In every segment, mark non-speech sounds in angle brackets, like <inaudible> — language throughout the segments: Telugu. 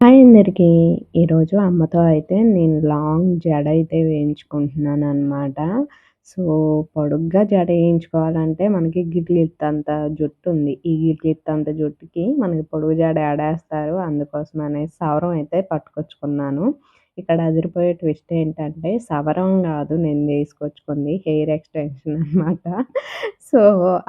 హాయ్ అందరికీ. ఈరోజు అమ్మతో అయితే నేను లాంగ్ జడ అయితే వేయించుకుంటున్నాను అనమాట సో, పొడుగ్గా జడ వేయించుకోవాలంటే మనకి గిట్లిత్తంత జుట్టుంది. ఈ గిట్లిత్తంత జుట్టుకి మనకి పొడుగు జడ ఏడేస్తారు. అందుకోసం అనేసి సవరం అయితే పట్టుకొచ్చుకున్నాను. ఇక్కడ అదిరిపోయే ట్విస్ట్ ఏంటంటే సవరం కాదు నేను తీసుకొచ్చుకుంది హెయిర్ ఎక్స్‌టెన్షన్ అనమాట. సో,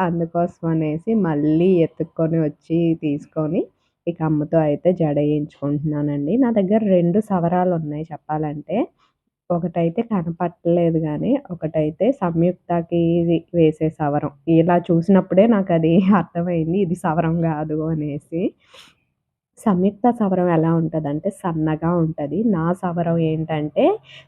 అందుకోసం అనేసి మళ్ళీ ఎత్తుక్కొని వచ్చి తీసుకొని ఇక అమ్మతో అయితే జడ ఏయించుకుంటున్నానండి. నా దగ్గర రెండు సవరాలు ఉన్నాయి చెప్పాలంటే. ఒకటైతే కనపడట్లేదు కానీ ఒకటైతే సంయుక్తకి వేసే సవరం. ఇలా చూసినప్పుడే నాకు అది అర్థమైంది. ఇది సవరం కాదు అనేసి. సంయుక్త సవరం ఎలా ఉంటదంటే సన్నగా ఉంటుంది నా సవరం ఏంటంటే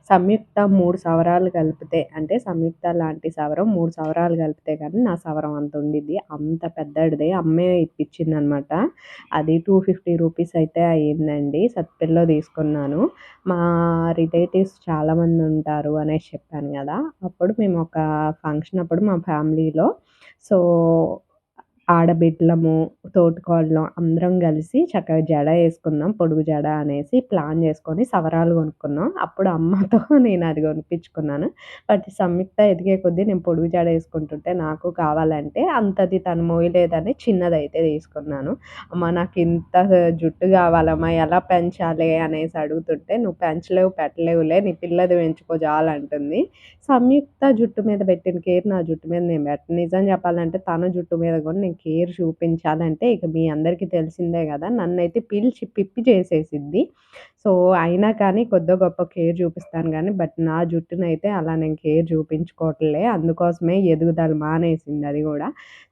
సంయుక్త మూడు సవరాలు కలిపితే అంటే సంయుక్త లాంటి సవరం మూడు సవరాలు కలిపితే కానీ నా సవరం అంత ఉండిద్ది. అంత పెద్దది అమ్మే ఇప్పించిందనమాట. అది 250 రూపీస్ అయితే అయిందండి. సత్పిల్లో తీసుకున్నాను. మా రిలేటివ్స్ చాలామంది ఉంటారు అనేసి చెప్పాను కదా అప్పుడు మేము ఒక ఫంక్షన్ అప్పుడు మా ఫ్యామిలీలో సో, ఆడబిడ్డలము, తోటికోడళ్ళం అందరం కలిసి చక్కగా జడ వేసుకుందాం పొడుగు జడ అనేసి ప్లాన్ చేసుకొని సవరాలు కొనుక్కున్నాం. అప్పుడు అమ్మతో <laughs> నేను అది కొనిపించుకున్నాను. బట్ సంయుక్త ఎదిగే కొద్దీ నేను పొడుగు జడ వేసుకుంటుంటే నాకు కావాలంటే అంతది తను మోయలేదని చిన్నదైతే తీసుకున్నాను. అమ్మ నాకు ఇంత జుట్టు కావాలమ్మా ఎలా పెంచాలి అనేసి అడుగుతుంటే, "నువ్వు పెంచలేవు, పెట్టలేవులే నీ పిల్లది పెంచుకో చాలంటుంది." సంయుక్త జుట్టు మీద పెట్టిన కేర్ నా జుట్టు మీద నేను పెట్టను. నిజం చెప్పాలంటే తన జుట్టు మీద కూడా నేను కేర్ చూపించాలంటే ఇక మీ అందరికీ తెలిసిందే కదా నన్నైతే పిలిచి పిప్పి చేసేసిద్ది. సో, అయినా కానీ కొద్ది గొప్ప కేర్ చూపిస్తాను కానీ బట్ నా జుట్టునైతే అలా నేను కేర్ చూపించుకోవట్లే. అందుకోసమే ఎదుగుదల మానేసింది అది కూడా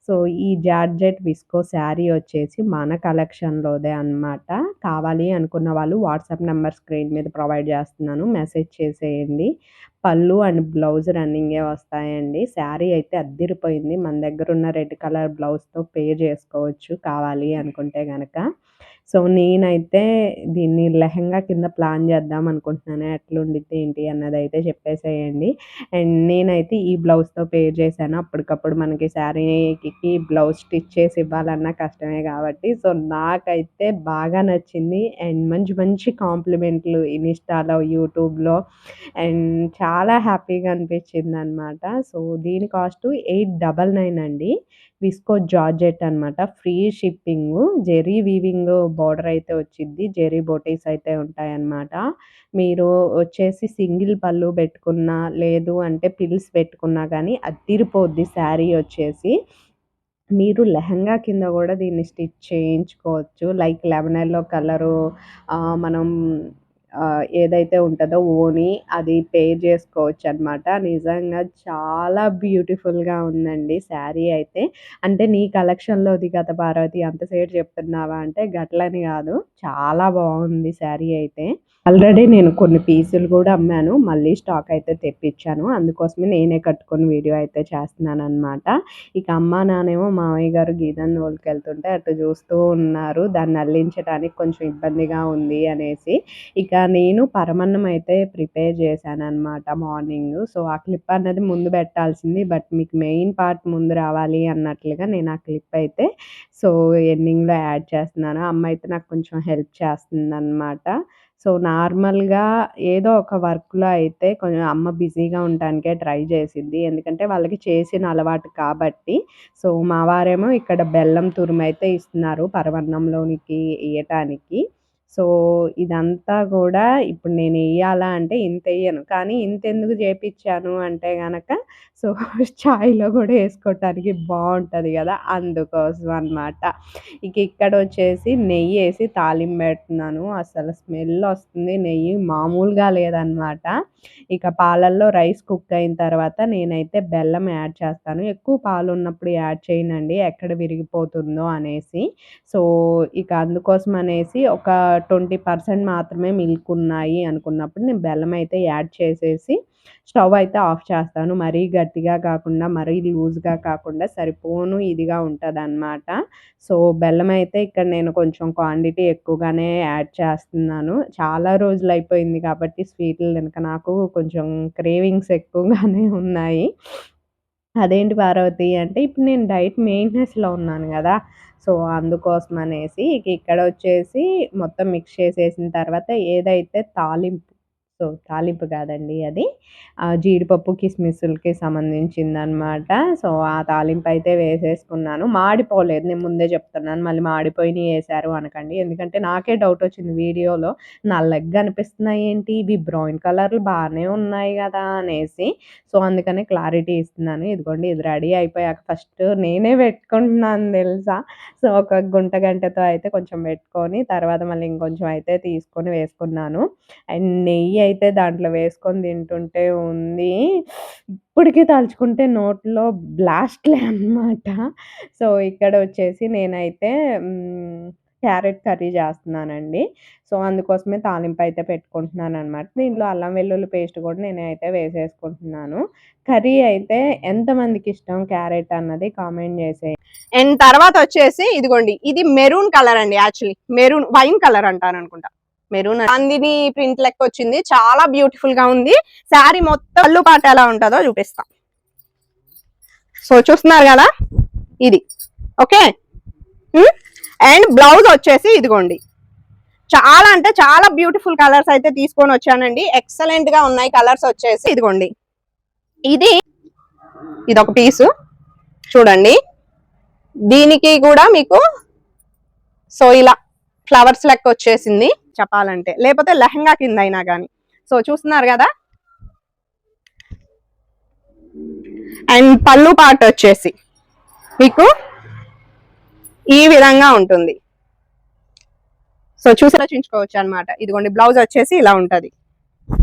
సో, ఈ జార్జెట్ విస్కో శారీ వచ్చేసి మన కలెక్షన్‌లోదే అనమాట. కావాలి అనుకున్న వాళ్ళు వాట్సాప్ నెంబర్ స్క్రీన్ మీద ప్రొవైడ్ చేస్తున్నాను. మెసేజ్ చేసేయండి. పళ్ళు అండ్ బ్లౌజ్ రన్నింగే వస్తాయండి. శారీ అయితే అద్దిరిపోయింది. మన దగ్గర ఉన్న రెడ్ కలర్ బ్లౌజ్‌తో పే చేసుకోవచ్చు కావాలి అనుకుంటే కనుక సో, నేనైతే దీన్ని లెహెంగా కింద ప్లాన్ చేద్దాం అనుకుంటున్నాను. ఎట్లుండిద్ది ఏంటి అన్నది అయితే చెప్పేసేయండి. అండ్ నేనైతే ఈ బ్లౌజ్‌తో పేర్ చేశాను. అప్పటికప్పుడు మనకి శారీకి బ్లౌజ్ స్టిచ్ చేసి ఇవ్వాలన్నా కష్టమే కాబట్టి సో, నాకైతే బాగా నచ్చింది. అండ్ మంచి మంచి కాంప్లిమెంట్లు ఇన్‌స్టాలో, యూట్యూబ్‌లో అండ్ చాలా హ్యాపీగా అనిపించింది అనమాట సో, దీని కాస్ట్ ఎయిట్ డబల్ నైన్ అండి. విస్కో జార్జెట్ అనమాట. Free shipping. Zari weaving border అయితే వచ్చిద్ది. జెరీ బోటీస్ అయితే ఉంటాయన్నమాట. మీరు వచ్చేసి సింగిల్ పళ్ళు పెట్టుకున్నా, లేదు అంటే పిల్స్ పెట్టుకున్నా కానీ అద్దిరిపోద్ది శారీ వచ్చేసి. మీరు లెహెంగా కింద కూడా దీన్ని స్టిచ్ చేయించుకోవచ్చు. లైక్ లెమన్ కలరు మనం ఏదైతే ఉంటుందో ఓని అది పేర్ చేసుకోవచ్చనమాట. నిజంగా చాలా బ్యూటిఫుల్‌గా ఉందండి శారీ అయితే. అంటే నీ కలెక్షన్‌లోది గత పార్వతి అంతసేపు చెప్తున్నావా అంటే గట్లని కాదు చాలా బాగుంది శారీ అయితే. ఆల్రెడీ నేను కొన్ని పీసులు కూడా అమ్మాను. మళ్ళీ స్టాక్ అయితే తెప్పించాను. అందుకోసమే నేనే కట్టుకొని వీడియో అయితే చేస్తున్నాను అనమాట ఇక అమ్మ, నానేమో మామయ్య గారు గీతను వెళ్తుంటే అటు చూస్తూ ఉన్నారు. దాన్ని అల్లించడానికి కొంచెం ఇబ్బందిగా ఉంది అనేసి. ఇక నేను పరమన్నం అయితే ప్రిపేర్ చేశాననమాట మార్నింగ్ సో, ఆ క్లిప్ అన్నది ముందు పెట్టాల్సింది. బట్ మీకు మెయిన్ పార్ట్ ముందు రావాలి అన్నట్లుగా నేను ఆ క్లిప్ అయితే సో, ఎండింగ్‌లో యాడ్ చేస్తున్నాను. అమ్మ అయితే నాకు కొంచెం హెల్ప్ చేస్తుందనమాట. సో, నార్మల్‌గా ఏదో ఒక వర్క్‌లో అయితే కొంచెం అమ్మ బిజీగా ఉండటానికే ట్రై చేసిద్ది. ఎందుకంటే వాళ్ళకి చేసిన అలవాటు కాబట్టి. సో, మా వారేమో ఇక్కడ బెల్లం తురుము అయితే ఇస్తున్నారు పరవన్నంలోనికి వేయటానికి సో, ఇదంతా కూడా ఇప్పుడు నేను వేయాలా అంటే ఇంత వేయను కానీ ఇంతెందుకు చేపిచ్చాను అంటే కనుక సో, <laughs> చాయ్‌లో కూడా వేసుకోవటానికి బాగుంటుంది కదా అందుకోసం అనమాట. ఇక ఇక్కడ వచ్చేసి నెయ్యి వేసి తాలింపు పెడుతున్నాను. అసలు స్మెల్ వస్తుంది. నెయ్యి మామూలుగా లేదనమాట. ఇక పాలల్లో రైస్ కుక్ అయిన తర్వాత నేనైతే బెల్లం యాడ్ చేస్తాను. ఎక్కువ పాలు ఉన్నప్పుడు యాడ్ చేయనండి. ఎక్కడ విరిగిపోతుందో అనేసి. సో, ఇక అందుకోసం అనేసి ఒక 20% మాత్రమే మిల్క్ ఉన్నాయి అనుకున్నప్పుడు నేను బెల్లం అయితే యాడ్ చేసేసి స్టవ్ అయితే ఆఫ్ చేస్తాను. మరీ గట్టిగా కాకుండా, మరీ లూజ్‌గా కాకుండా సరిపోను ఇదిగా ఉంటుంది అనమాట సో, బెల్లం అయితే ఇక్కడ నేను కొంచెం క్వాంటిటీ ఎక్కువగానే యాడ్ చేస్తున్నాను. చాలా రోజులు అయిపోయింది కాబట్టి స్వీట్లు కనుక నాకు కొంచెం క్రేవింగ్స్ ఎక్కువగానే ఉన్నాయి. అదేంటి పార్వతి అంటే ఇప్పుడు నేను డైట్ మెయింటెనెన్స్‌లో ఉన్నాను కదా సో అందుకోసం అనేసి ఇక ఇక్కడ వచ్చేసి మొత్తం మిక్స్ చేసేసిన తర్వాత ఏదైతే తాలింపు సో తాలింపు కాదండి అది. ఆ జీడిపప్పు కిస్మిస్సులకి సంబంధించిందనమాట సో ఆ తాలింపు అయితే వేసేసుకున్నాను. మాడిపోలేదు. నేను ముందే చెప్తున్నాను. మళ్ళీ మాడిపోయినవి వేసారు అనకండి. ఎందుకంటే నాకే డౌట్ వచ్చింది వీడియోలో. నల్లగా అనిపిస్తున్నాయి ఏంటి? ఇవి బ్రౌన్ కలర్లు బాగానే ఉన్నాయి కదా అనేసి. సో అందుకనే క్లారిటీ ఇస్తున్నాను. ఇదిగోండి ఇది రెడీ అయిపోయాక ఫస్ట్ నేనే పెట్టుకుంటున్నాను తెలుసా? సో ఒక గుంట గంటతో అయితే కొంచెం పెట్టుకొని తర్వాత మళ్ళీ ఇంకొంచెం అయితే తీసుకొని వేసుకున్నాను. అండ్ నెయ్యి అయితే దాంట్లో వేసుకొని తింటుంటే ఉంది. ఇప్పటికీ తలుచుకుంటే నోట్లో బ్లాస్ట్లే అనమాట సో ఇక్కడ వచ్చేసి నేనైతే క్యారెట్ కర్రీ చేస్తున్నానండి. సో అందుకోసమే తాలింపు అయితే పెట్టుకుంటున్నాను అనమాట దీంట్లో అల్లం వెల్లుల్లి పేస్ట్ కూడా నేనైతే వేసేసుకుంటున్నాను. కర్రీ అయితే ఎంతమందికి ఇష్టం క్యారెట్ అన్నది కామెంట్ చేసే అండ్ తర్వాత వచ్చేసి ఇదిగోండి ఇది మెరూన్ కలర్ అండి యాక్చువల్లీ. మెరూన్ వైన్ కలర్ అంటారు అనుకుంటా. మెరూన్ నందిని ప్రింట్ లెక్క వచ్చింది. చాలా బ్యూటిఫుల్గా ఉంది. శారీ మొత్తం అల్లు పాట ఎలా ఉంటుందో చూపిస్తా. సో చూస్తున్నారు కదా? ఇది. ఓకే? అండ్ బ్లౌజ్ వచ్చేసి ఇదిగోండి. చాలా అంటే చాలా బ్యూటిఫుల్ కలర్స్ అయితే తీసుకొని వచ్చానండి. ఎక్సలెంట్గా ఉన్నాయి కలర్స్ వచ్చేసి ఇదిగోండి. ఇది ఇది ఒక పీసు చూడండి. దీనికి కూడా మీకు సో ఇలా ఫ్లవర్స్ లెక్క వచ్చేసింది చెప్పాలంటే. లేకపోతే లెహంగా కింద అయినా కానీ సో చూస్తున్నారు కదా? అండ్ పళ్ళు పాట వచ్చేసి మీకు ఈ విధంగా ఉంటుంది. సో చూసి రచించుకోవచ్చు అనమాట ఇదిగోండి బ్లౌజ్ వచ్చేసి ఇలా ఉంటుంది.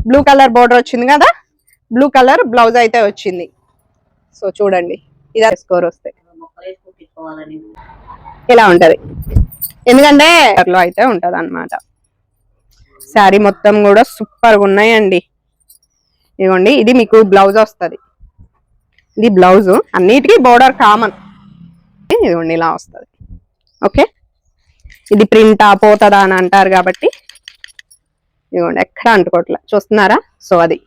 బ్లూ కలర్ బోర్డర్ వచ్చింది కదా? బ్లూ కలర్ బ్లౌజ్ అయితే వచ్చింది. సో చూడండి. ఇదే స్కోర్ వస్తే. ఇలా ఉంటది. ఎందుకంటే లో అయితే ఉంటది అనమాట శారీ మొత్తం కూడా సూపర్గా ఉన్నాయండి. ఇదిగోండి ఇది మీకు బ్లౌజ్ వస్తుంది. ఇది బ్లౌజ్ అన్నిటికీ బోర్డర్ కామన్. ఇదిగోండి ఇలా వస్తుంది. ఓకే? ఇది ప్రింటా పోతుందా అని అంటారు కాబట్టి. ఇదిగోండి ఎక్కడ అంటుకోవట్లే చూస్తున్నారా? సో అది.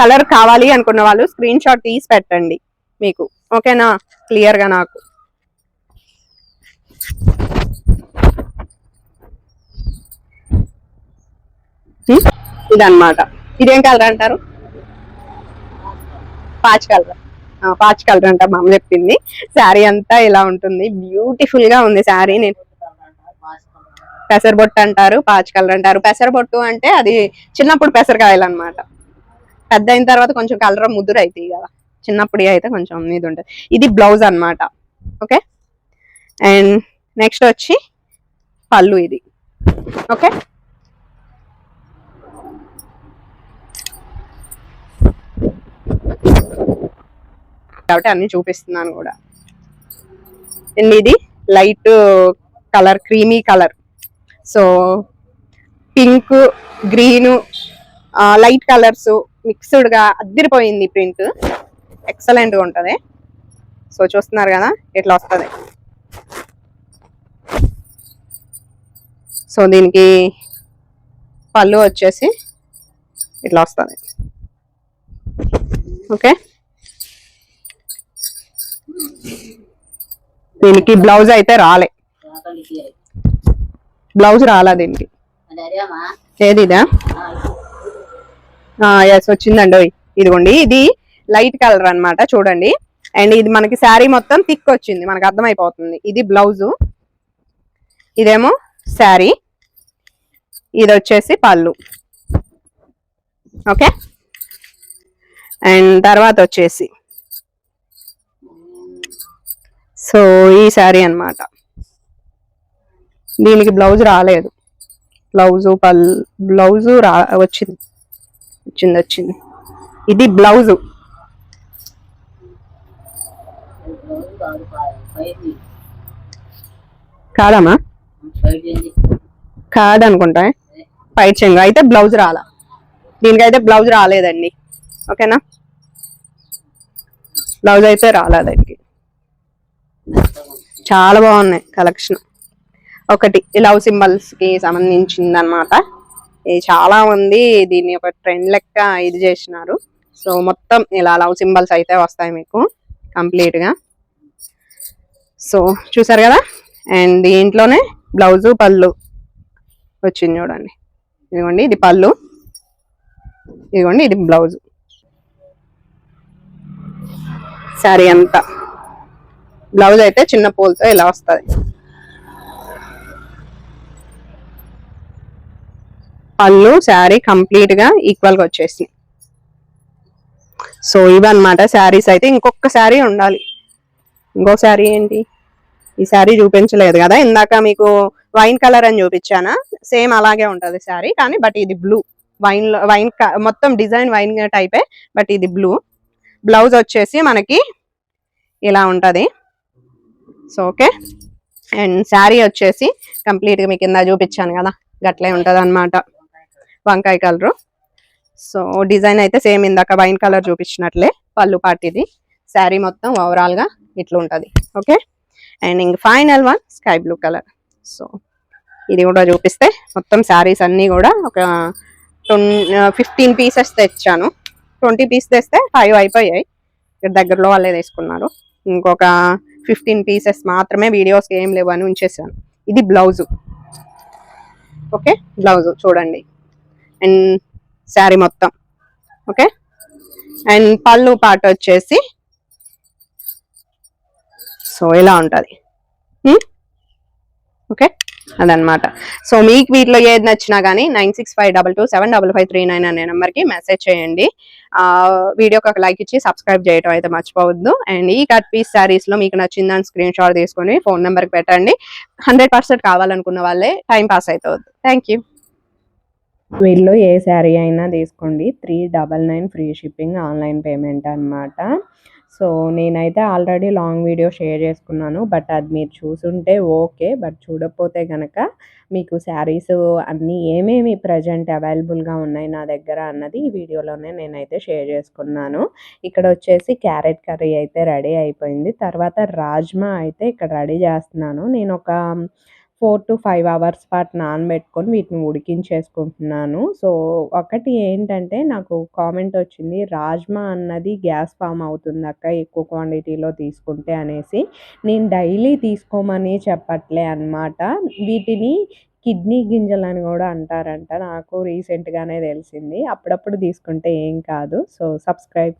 కలర్ కావాలి అనుకున్న వాళ్ళు స్క్రీన్ షాట్ తీసి పెట్టండి మీకు. ఓకేనా? క్లియర్గా నాకు. ఇదన్నమాట. ఇదేం కలర్ అంటారు? పాచ్ కలర్ పాచ్ కలర్ అంట మా అమ్మ చెప్పింది. శారీ అంతా ఇలా ఉంటుంది. బ్యూటిఫుల్గా ఉంది శారీ. నేను పెసరబొట్టు అంటారు పాచ్ కలర్ అంటారు. పెసరబొట్టు అంటే అది చిన్నప్పుడు పెసరకాయలు అన్నమాట పెద్ద అయిన తర్వాత కొంచెం కలర్ ముదురు అవుతాయి కదా. చిన్నప్పుడు అయితే కొంచెం ఇది ఉంటుంది. ఇది బ్లౌజ్ అన్నమాట. ఓకే అండ్ నెక్స్ట్ వచ్చి పళ్ళు ఇది. ఓకే కాబట్టి అన్ని చూపిస్తున్నాను కూడా. అండ్ ఇది light colour creamy colour. So pink green light colours మిక్స్డ్గా అద్దరిపోయింది ప్రింట్. ఎక్సలెంట్గా సో చూస్తున్నారు కదా ఇట్లా వస్తది. సో దీనికి పళ్ళు వచ్చేసి ఇట్లా వస్తుంది. ఓకే? దీనికి బ్లౌజ్ అయితే రాలే. బ్లౌజ్ రాలా దీనికి? ఏది ఇదా? ఎస్ వచ్చిందండి. ఓయ్. ఇదిగోండి. ఇది లైట్ కలర్ అన్నమాట చూడండి. అండ్ ఇది మనకి శారీ మొత్తం థిక్ వచ్చింది మనకు అర్థమైపోతుంది. ఇది బ్లౌజు. ఇదేమో శారీ. ఇది వచ్చేసి పళ్ళు. ఓకే? అండ్ తర్వాత వచ్చేసి సో ఈ శారీ అన్నమాట. దీనికి బ్లౌజ్ రాలేదు. బ్లౌజు పల్ బ్లౌజు రా వచ్చింది. వచ్చింది వచ్చింది. ఇది బ్లౌజు. కాదమ్మా? కాదనుకుంటా. అనుకుంటా చెంగు అయితే బ్లౌజ్ రాలా. దీనికైతే బ్లౌజ్ రాలేదండి. ఓకేనా? బ్లౌజ్ అయితే రాలేదండి చాలా బాగున్నాయి కలెక్షన్ ఒకటి లవ్ సింబల్స్కి సంబంధించింది అనమాట ఇది చాలా ఉంది దీన్ని ఒక ట్రెండ్ లెక్క ఇది చేసినారు. సో మొత్తం ఇలా లవ్ సింబల్స్ అయితే వస్తాయి మీకు కంప్లీట్గా. సో చూసారు కదా? అండ్ దీంట్లోనే బ్లౌజు పళ్ళు వచ్చింది చూడండి. ఇదిగోండి ఇది పళ్ళు. ఇదిగోండి ఇది బ్లౌజ్. శారీ అంతా. బ్లౌజ్ అయితే చిన్న పూలతో ఇలా వస్తుంది. పళ్ళు శారీ కంప్లీట్గా ఈక్వల్గా వచ్చేసినాయి. సో ఇవన్నమాట శారీస్ అయితే ఇంకొక శారీ ఉండాలి. ఇంకో శారీ ఏంటి? ఈ శారీ చూపించలేదు కదా. ఇందాక మీకు వైన్ కలర్ అని చూపించానా? సేమ్ అలాగే ఉంటుంది శారీ కానీ బట్ ఇది బ్లూ వైన్ వైన్ మొత్తం డిజైన్ వైన్ టైపే బట్ ఇది బ్లూ బ్లౌజ్ వచ్చేసి మనకి ఇలా ఉంటుంది. సో ఓకే అండ్ శారీ వచ్చేసి కంప్లీట్గా మీకు కింద చూపించాను కదా. గట్లే ఉంటుంది అనమాట వంకాయ కలర్ సో డిజైన్ అయితే సేమ్ ఇందాక వైన్ కలర్ చూపించినట్లే. పళ్ళు పాటిది. శారీ మొత్తం ఓవరాల్గా ఇట్లా ఉంటుంది ఓకే అండ్ ఇంక final one sky blue colour. So ఇది కూడా చూపిస్తే మొత్తం శారీస్ అన్నీ కూడా ఒక ఫిఫ్టీన్ పీసెస్ తెచ్చాను. ట్వంటీ పీస్ తెస్తే ఫైవ్ అయిపోయాయి. ఇక్కడ దగ్గరలో వాళ్ళే తీసుకున్నారు. ఇంకొక ఫిఫ్టీన్ పీసెస్ మాత్రమే వీడియోస్ ఏం లేవు అని ఉంచేసాను. ఇది బ్లౌజు. ఓకే? బ్లౌజు చూడండి. అండ్ శారీ మొత్తం. ఓకే? అండ్ పళ్ళు పాట వచ్చేసి సో ఇలా ఉంటుంది? Okay hmm? అదనమాట సో మీకు వీటిలో ఏది నచ్చినా కానీ nine six five double two seven double five three nine అనే నెంబర్కి మెసేజ్ చేయండి. వీడియోకి ఒక లైక్ ఇచ్చి సబ్స్క్రైబ్ చేయడం అయితే మర్చిపోవద్దు. అండ్ ఈ కట్ పీస్ శారీస్లో మీకు నచ్చిందని స్క్రీన్ షాట్ తీసుకొని ఫోన్ నెంబర్కి పెట్టండి. హండ్రెడ్ పర్సెంట్ కావాలనుకున్న వాళ్ళే టైం పాస్ అవుతుంది థ్యాంక్ యూ వీళ్ళు ఏ శారీ అయినా తీసుకోండి. Three double nine free shipping online payment అన్నమాట. సో నేనైతే ఆల్రెడీ లాంగ్ వీడియో షేర్ చేసుకున్నాను. బట్ అది మీరు చూసుంటే ఓకే. బట్ చూడకపోతే కనుక మీకు శారీస్ అన్నీ ఏమేమి ప్రజెంట్ అవైలబుల్గా ఉన్నాయి నా దగ్గర అన్నది ఈ వీడియోలోనే నేనైతే షేర్ చేసుకున్నాను. ఇక్కడ వచ్చేసి క్యారెట్ కర్రీ అయితే రెడీ అయిపోయింది. తర్వాత రాజ్మా అయితే ఇక్కడ రెడీ చేస్తున్నాను. నేను ఒక ఫోర్ టు ఫైవ్ అవర్స్ పాటు నానబెట్టుకొని వీటిని ఉడికించేసుకుంటున్నాను. సో ఒకటి ఏంటంటే నాకు కామెంట్ వచ్చింది రాజ్మా అన్నది గ్యాస్ ఫామ్ అవుతుంది అక్క ఎక్కువ క్వాంటిటీలో తీసుకుంటే అనేసి. నేను డైలీ తీసుకోమని చెప్పట్లే అన్నమాట. వీటిని కిడ్నీ గింజలు అని కూడా అంటారంట. నాకు రీసెంట్గానే తెలిసింది. అప్పుడప్పుడు తీసుకుంటే ఏం కాదు. So subscribe